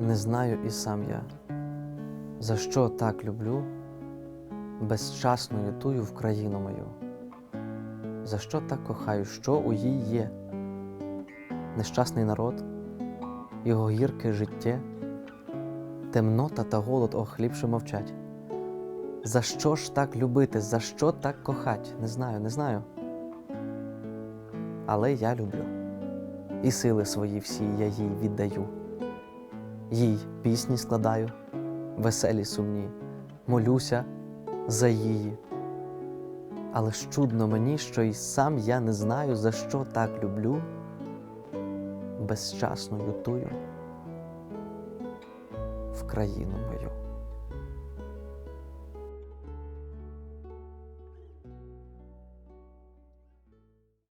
Не знаю і сам я, за що так люблю безчасною тую в країну мою. За що так кохаю, що у їй є? Нещасний народ, його гірке життя, темнота та голод охлібши мовчать. За що ж так любити, за що так кохать? Не знаю, не знаю. Але я люблю, і сили свої всі я їй віддаю. Їй пісні складаю, веселі сумні, молюся за її. Але ж чудно мені, що й сам я не знаю, за що так люблю безчасно лютую в країну мою.